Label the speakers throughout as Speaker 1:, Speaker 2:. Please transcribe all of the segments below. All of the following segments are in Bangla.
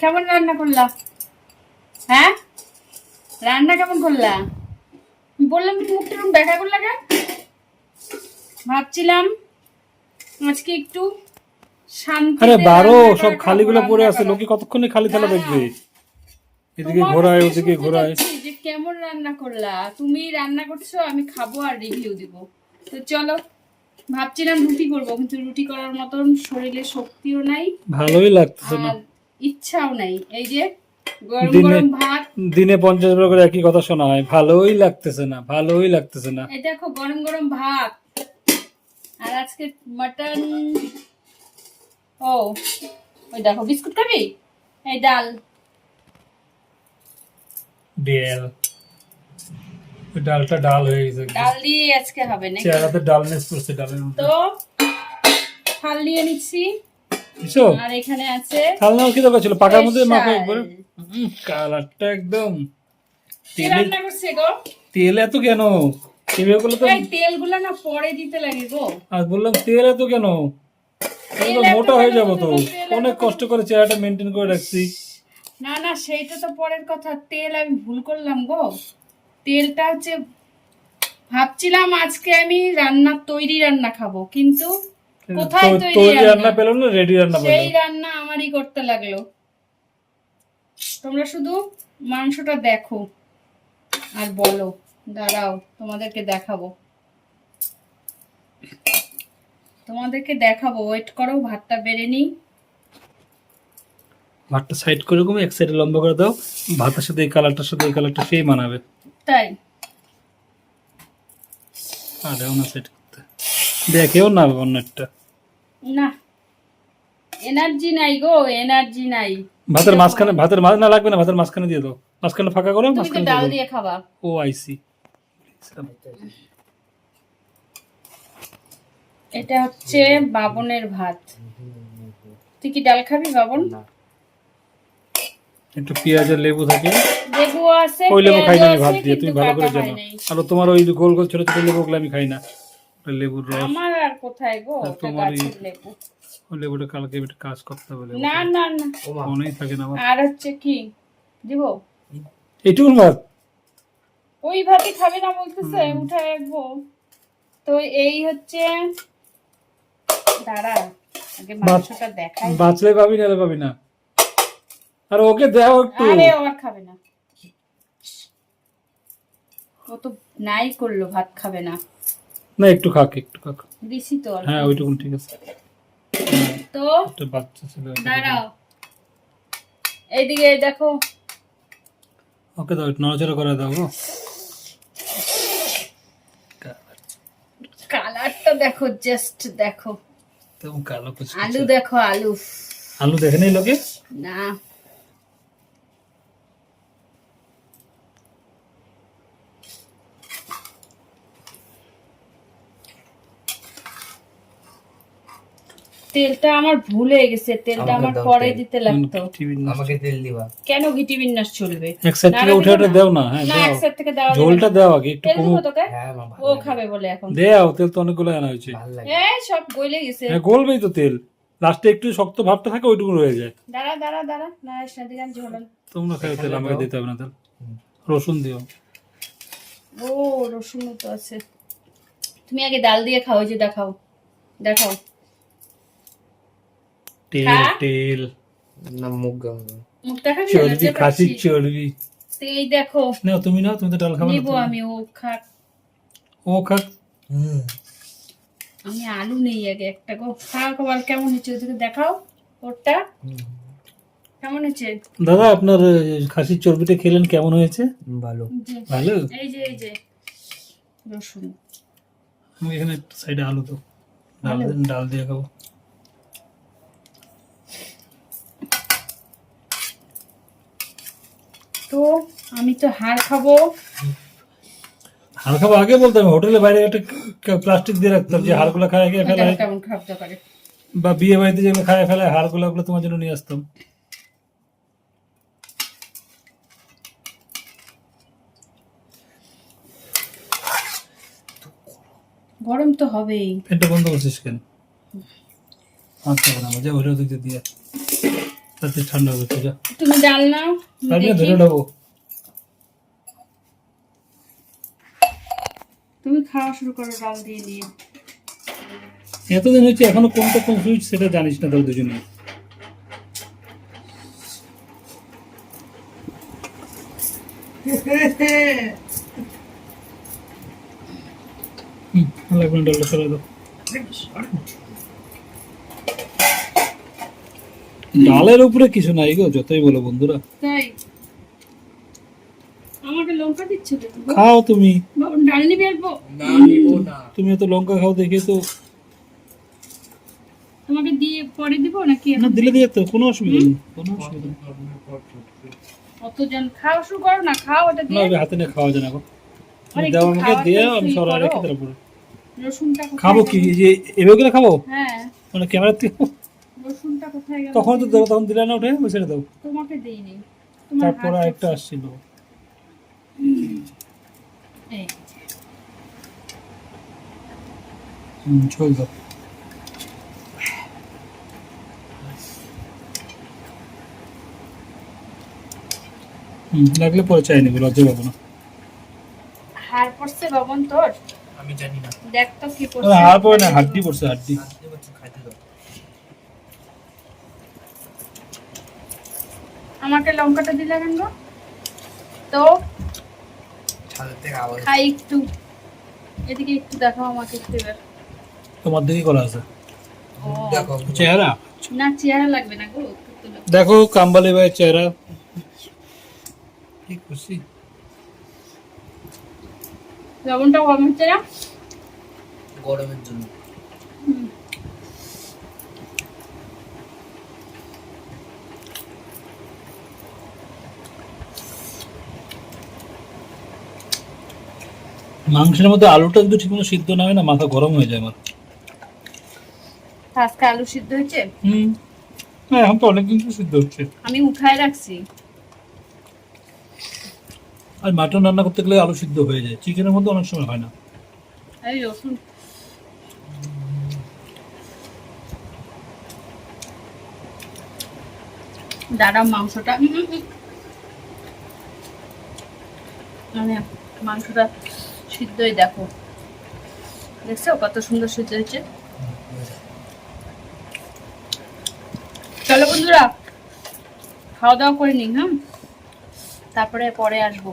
Speaker 1: কেমন রান্না করলা? হ্যাঁ? রান্না কেমন করলা? বললাম তুমি মুখটা দেখা করলা কেন? ভাবছিলাম আজকে একটু শান্তি
Speaker 2: আরে বারো সব খালিগুলো পড়ে আছে লোকে কতক্ষণে খালি থালা দেখবে? এদিকে ঘোরায় ওদিকে ঘোরায়।
Speaker 1: যে কেমন রান্না করলা? তুমি রান্না করছ আমি খাব আর রিভিউ দিব। তো চলো ভাবছিলাম রুটি করব কিন্তু রুটি করার মতন শরীরে শক্তিও নাই।
Speaker 2: ভালোই লাগতেছে না।
Speaker 1: ইচ্ছাও নাই। এই যে গরম
Speaker 2: দিনে-
Speaker 1: গরম ভাত।
Speaker 2: দিনে পঞ্চাশ বার করে একই কথা শোনা হয়। ভালোই লাগতেছে না ভালোই লাগতেছে না।
Speaker 1: এই দেখো গরম গরম ভাত। আর আজকে মাটন ও ওই দেখো বিস্কুট খাবি? এই ডাল।
Speaker 2: ওই ডালটা ডাল হয়ে গেছে।
Speaker 1: ডাল দিয়ে আজকে হবে নাকি?
Speaker 2: চেহারাতে ডালনেস পড়ছে ডালের
Speaker 1: তো থাল নিয়ে নিচ্ছি।
Speaker 2: বুঝছ?
Speaker 1: আর এখানে আছে
Speaker 2: কি দরকার ছিল? পাকার মধ্যে মাখো একবারে কালারটা একদম তেলে
Speaker 1: রান্না করছে গো?
Speaker 2: তেল এত কেন? করলে তো
Speaker 1: তেলগুলো না পরে দিতে লাগে গো।
Speaker 2: আর বললাম তেল এত কেন? মোটা হয়ে যাব তো। অনেক কষ্ট করে চেহারাটা মেনটেন করে রাখছি।
Speaker 1: না না সেইটা তো পরের কথা। তেল আমি ভুল করলাম গো। তেলটা হচ্ছে ভাবছিলাম আজকে আমি রান্না তৈরি রান্না খাব কিন্তু কোথায় তৈরি
Speaker 2: তৈরি রান্না?
Speaker 1: রান্না
Speaker 2: পেল না রেডি রান্না
Speaker 1: সেই রান্না আমারই করতে লাগল। তোমরা শুধু মাংসটা দেখো আর বলো। দাঁড়াও তোমাদেরকে দেখাবো। তোমাদেরকে দেখাবো ওয়েট করো ভাতটা বেড়ে নিই।
Speaker 2: ভাতটা সাইড করে কমে এক সাইডে লম্বা করে দাও। ভাতের সাথে এই কালারটার সাথে এই কালারটা সেই মানাবে।
Speaker 1: তাই?
Speaker 2: আর না সেট করতে। দেখেও না অন্যটা
Speaker 1: না। এনার্জি নাই গো এনার্জি নাই।
Speaker 2: ভাতের মাঝখানে ভাতের মাঝ না লাগবে না ভাতের মাঝখানে দিয়ে দাও। মাঝখানে ফাঁকা করো মাঝখানে
Speaker 1: ডাল
Speaker 2: দিয়ে
Speaker 1: দিয়ে খাবা।
Speaker 2: ও আইসি
Speaker 1: এটা হচ্ছে বাবনের ভাত। তুই কি ডাল খাবি বাবন?
Speaker 2: একটু পেঁয়াজ আর লেবু থাকে।
Speaker 1: লেবু আছে
Speaker 2: ওই লেবু খাই না আমি ভাত দিয়ে? তুমি ভালো করে জানো। আর তোমার ওই গোল গোল ছোট ছোট লেবুগুলো আমি খাই না। লেবুর রস।
Speaker 1: আমার আর কোথায় গো? গাছের লেবু।
Speaker 2: ওই লেবুটা কালকে একটু কাজ করতে হবে
Speaker 1: না না না।
Speaker 2: মনেই থাকে না আমার।
Speaker 1: আর হচ্ছে কি? দিব?
Speaker 2: ভাত।
Speaker 1: ওই ভাতই খাবে না বলতেছে রাখব। তো এই হচ্ছে দাঁড়া আগে মাংসটা দেখাই।
Speaker 2: বাঁচলে পাবি না পাবি না। আর ওকে দাও একটু।
Speaker 1: আরে ও আর খাবে না। ও তো নাই করল ভাত খাবে না।
Speaker 2: না একটু খাক একটু খাক।
Speaker 1: দিছি তো।
Speaker 2: হ্যাঁ ওইটুকুন ঠিক আছে।
Speaker 1: তো
Speaker 2: একটা বাচ্চা ছিল
Speaker 1: দাঁড়াও। এইদিকে দেখো।
Speaker 2: ওকে দাও একটু নড়াচড়া করে দাও গো
Speaker 1: কালারটা দেখো জাস্ট দেখো।
Speaker 2: তেমন কালো কুচকুচে।
Speaker 1: আলু দেখো আলু।
Speaker 2: আলু দেখে নেই লোকে?
Speaker 1: না। তেলটা আমার ভুল হয়ে গেছে তেলটা আমার পরে দিতে লাগতো।
Speaker 3: আমাকে তেল দিবা।
Speaker 1: কেন ঘিটি বিন্যাস চলবে?
Speaker 2: এক সাইড থেকে উঠে উঠে দাও না। হ্যাঁ
Speaker 1: না এক সাইড থেকে যাবে
Speaker 2: ঝোলটা দাও আগে একটু কমু
Speaker 3: হ্যাঁ মা
Speaker 1: ও খাবে বলে এখন।
Speaker 2: দাও তেল তো অনেকগুলো আনা হয়েছে।
Speaker 1: এই সব গলে গেছে।
Speaker 2: হ্যাঁ গলবেই তো তেল। লাস্টে একটু শক্ত ভাবটা থাকে ওইটুকু রয়ে যায়।
Speaker 1: দাঁড়া দাঁড়া দাঁড়া। না
Speaker 2: তোমরা খাই তেল আমাকে দিতে হবে না তেল। রসুন দিও।
Speaker 1: ও রসুন তো আছে। তুমি আগে ডাল দিয়ে খাও যে দেখাও। দেখাও।
Speaker 2: তেল। তেল।
Speaker 3: না মুখ
Speaker 1: মুখ
Speaker 2: চর্বি চর্বি।
Speaker 1: এই দেখো।
Speaker 2: নাও তুমি নাও তুমি তো ডাল খাবে
Speaker 1: নিবো আমি ও খাক।
Speaker 2: ও খাক।
Speaker 3: হুম।
Speaker 1: আমি আলু নেই আগে একটা গো। খাওয়া খাবার কেমন হচ্ছে? ওদিকে দেখাও ওরটা। কেমন হচ্ছে?
Speaker 2: দাদা আপনার খাসির চর্বিটা খেলেন কেমন হয়েছে?
Speaker 3: ভালো।
Speaker 2: ভালো?
Speaker 1: এই যে এই যে। রসুন।
Speaker 2: আমি এখানে সাইডে আলু তো ডাল ডাল দিয়ে খাব।
Speaker 1: তো আমি তো হাড় খাব।
Speaker 2: হাড় খাব আগে বলতাম হোটেলে বাইরে একটা প্লাস্টিক দিয়ে রাখতাম যে হাড়গুলো খায় খেয়ে
Speaker 1: খাবতে
Speaker 2: বা বিয়ে বাড়িতে যেগুলো খায় ফেলায় হাড়গুলো ওগুলো তোমার জন্য নিয়ে আসতাম।
Speaker 1: গরম তো হবেই।
Speaker 2: ফ্যানটা বন্ধ করছিস কেন? আচ্ছা না মজা হলেও দিতে দিয়ে। তাতে ঠান্ডা হবে পূজা
Speaker 1: তুমি ডাল নাও আমি
Speaker 2: ধরে নেব।
Speaker 1: তুমি খাওয়া শুরু করো ডাল দিয়ে দিয়ে
Speaker 2: এতদিন হচ্ছে এখনও কোনটা কোন সুইচ সেটা জানিস না তোর দুজনে। হুম, লাগবে ডালটা সরাই দাও। ডালের উপরে কিছু নাই গো যতই বলো বন্ধুরা।
Speaker 1: তাই? আমাকে লঙ্কা দিচ্ছে তো
Speaker 2: খাও তুমি।
Speaker 1: বাবা, ডাল নিবি অল্প?
Speaker 3: না নিব না।
Speaker 2: তুমি এত লঙ্কা খাও দেখে তো।
Speaker 1: তোমাকে দিয়ে পরে দিব নাকি
Speaker 2: না দিলে দিয়ে তো কোনো অসুবিধা নেই কোনো অসুবিধা নেই।
Speaker 1: অত জন খাওয়া শুরু করো না খাও ওটা দিয়ে।
Speaker 2: ওই হাতে নিয়ে খাওয়া যায় না গো। দাও আমাকে দিয়ে আমি সরা রেখে
Speaker 1: রসুনটা
Speaker 2: খাব কি এই যে এভাবে খাব?
Speaker 1: হ্যাঁ।
Speaker 2: মানে ক্যামেরা থেকে
Speaker 1: রসুনটা কোথায় গেল
Speaker 2: তখন তো দেবো তখন দিলে না উঠে ওই ছেড়ে দাও
Speaker 1: তোমাকে দেইনি।
Speaker 2: তারপর একটা আসছিল।
Speaker 1: এই।
Speaker 2: হুম ঝোল দাও। হুম লাগলে পরে চাই নিবো লজ্জা পাবো না।
Speaker 1: হাড় পড়ছে বাবন তোর?
Speaker 3: আমি জানি না।
Speaker 1: দেখ তো কি পড়ছে।
Speaker 2: হাড় পরে না হাড্ডি পড়ছে হাড্ডি।
Speaker 3: খাইতে দাও।
Speaker 1: আমাকে লঙ্কাটা দিলে কেন? তো খাই একটু। এদিকে একটু দেখাও আমাকে একটু এবার।
Speaker 2: তোমার দিকে করা আছে।
Speaker 3: দেখো।
Speaker 2: চেহারা?
Speaker 1: না চেহারা লাগবে না গো
Speaker 2: দেখো কাম্বালি ভাই চেহারা। কি খুশি।
Speaker 1: লবণটা কম হচ্ছে না?
Speaker 3: গরমের জন্য।
Speaker 1: হুম।
Speaker 2: মাংসের মধ্যে আলুটা যদি ঠিকমতো সিদ্ধ না হয় না মাথা গরম হয়ে যায় আমার
Speaker 1: আজকে আলু সিদ্ধ হয়েছে?
Speaker 2: হুম। হ্যাঁ এখন তো অনেক কিছু সিদ্ধ হচ্ছে।
Speaker 1: আমি উঠায় রাখছি।
Speaker 2: আর মাটন রান্না করতে গেলে আলু সিদ্ধ হয়ে যায় চিকেনের মধ্যে অনেক সময় হয় না।
Speaker 1: এই রসুন। দাঁড়াও মাংসটা। মানে মাংসটা সিদ্ধই দেখো। দেখছ কত সুন্দর সিদ্ধ হয়েছে? চলো বন্ধুরা খাওয়া দাওয়া করে নিন হ্যাঁ? তারপরে পরে আসব।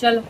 Speaker 1: চলো।